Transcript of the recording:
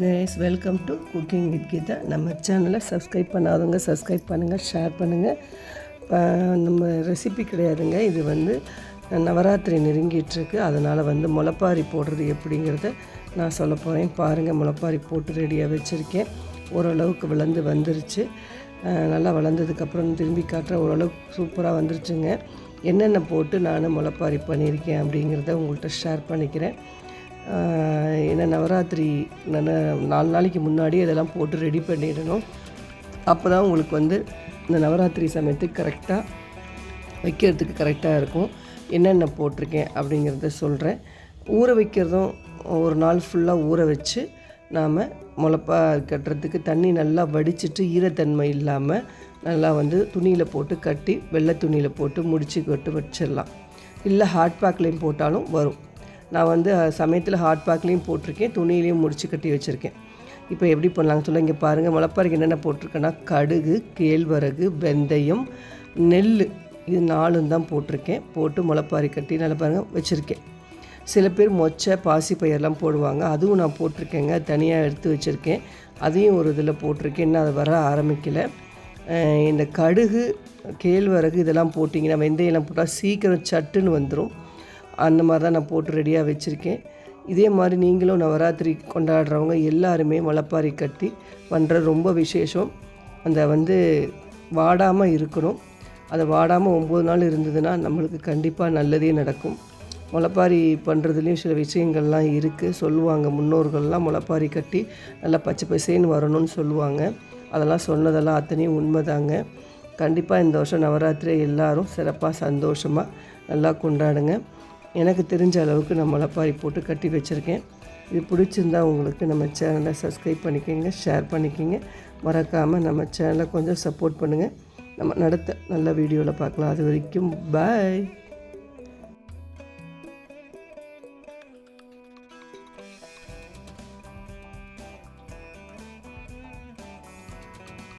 Guys welcome to cooking with Geetha நம்ம சேனலை subscribe பண்ணாதவங்க சப்ஸ்கிரைப் பண்ணுங்கள் ஷேர் பண்ணுங்கள் நம்ம ரெசிபி கிடையாதுங்க. இது வந்து நவராத்திரி நெருங்கிட்டுருக்கு. அதனால் வந்து முளப்பாரி போடுறது எப்படிங்கிறத நான் சொல்ல போகிறேன் பாருங்கள் முளப்பாரி போட்டு ரெடியாக வச்சுருக்கேன். ஓரளவுக்கு வளர்ந்து வந்துருச்சு. நல்லா வளர்ந்ததுக்கப்புறம் திரும்பி காட்டுற ஓரளவுக்கு சூப்பராக வந்துருச்சுங்க. என்னென்ன போட்டு நான் முளப்பாரி பண்ணியிருக்கேன் அப்படிங்கிறத உங்கள்கிட்ட ஷேர் பண்ணிக்கிறேன். ஏன்னா நவராத்திரி நான் நாலு நாளைக்கு முன்னாடி இதெல்லாம் போட்டு ரெடி பண்ணிடணும். அப்போ தான் உங்களுக்கு வந்து இந்த நவராத்திரி சமயத்துக்கு கரெக்டாக வைக்கிறதுக்கு கரெக்டாக இருக்கும். என்னென்ன போட்டிருக்கேன் அப்படிங்கிறத சொல்கிறேன் ஊற வைக்கிறதும் ஒரு நாள் ஃபுல்லாக ஊற வச்சு நாம் முளப்பா கட்டுறதுக்கு தண்ணி நல்லா வடிச்சிட்டு ஈரத்தன்மை இல்லாமல் நல்லா வந்து துணியில் போட்டு கட்டி வெள்ளை துணியில் போட்டு முடிச்சு கட்டு வச்சிடலாம். இல்லை ஹாட் பேக்லேயும் போட்டாலும் வரும். நான் வந்து சமயத்தில் ஹாட் பேக்லேயும் போட்டிருக்கேன் துணியிலையும் முடிச்சு கட்டி வச்சுருக்கேன். இப்போ எப்படி பண்ணலாங்க சொல்ல இங்கே பாருங்கள் முளைப்பாறைக்கு என்னென்ன போட்டிருக்கேன்னா கடுகு கேழ்வரகு வெந்தயம் நெல் இது நாலும் தான் போட்டிருக்கேன். போட்டு முளப்பாரி கட்டி நல்லா பாருங்கள் வச்சுருக்கேன். சில பேர் மொச்சை பாசிப்பயிரெலாம் போடுவாங்க அதுவும் நான் போட்டிருக்கேங்க தனியாக எடுத்து வச்சுருக்கேன். அதையும் ஒரு இதில் போட்டிருக்கேன் இன்னும் அது வர ஆரம்பிக்கலை. இந்த கடுகு கேழ்வரகு இதெல்லாம் போட்டிங்கன்னா வெந்தயம்லாம் போட்டால் சீக்கிரம் சட்டுன்னு வந்துடும் அந்த மாதிரி தான் நான் போட்டு ரெடியாக வச்சுருக்கேன். இதே மாதிரி நீங்களும் நவராத்திரி கொண்டாடுறவங்க எல்லாருமே முளைப்பாரி கட்டி பண்ணுற ரொம்ப விசேஷம். அந்த வந்து வாடாமல் இருக்கணும். அது வாடாமல் ஒம்பது நாள் இருந்ததுன்னா நம்மளுக்கு கண்டிப்பாக நல்லதே நடக்கும். முளப்பாரி பண்ணுறதுலேயும் சில விஷயங்கள்லாம் இருக்குது சொல்லுவாங்க முன்னோர்கள்லாம் முளப்பாரி கட்டி நல்லா பச்சை பசேன்னு வரணும்னு சொல்லுவாங்க. அதெல்லாம் சொன்னதெல்லாம் அத்தனையும் உண்மைதாங்க. கண்டிப்பாக இந்த வருஷம் நவராத்திரி எல்லோரும் சிறப்பாக சந்தோஷமாக நல்லா கொண்டாடுங்க. எனக்கு தெரிஞ்ச அளவுக்கு நான் முளைப்பாரி போட்டு கட்டி வச்சுருக்கேன். இது பிடிச்சிருந்தா உங்களுக்கு நம்ம சேனலை சப்ஸ்கிரைப் பண்ணிக்கோங்க ஷேர் பண்ணிக்கோங்க. மறக்காமல் நம்ம சேனலை கொஞ்சம் சப்போர்ட் பண்ணுங்கள் நம்ம நடத்த நல்ல வீடியோவில் பார்க்கலாம். அது வரைக்கும் பாய்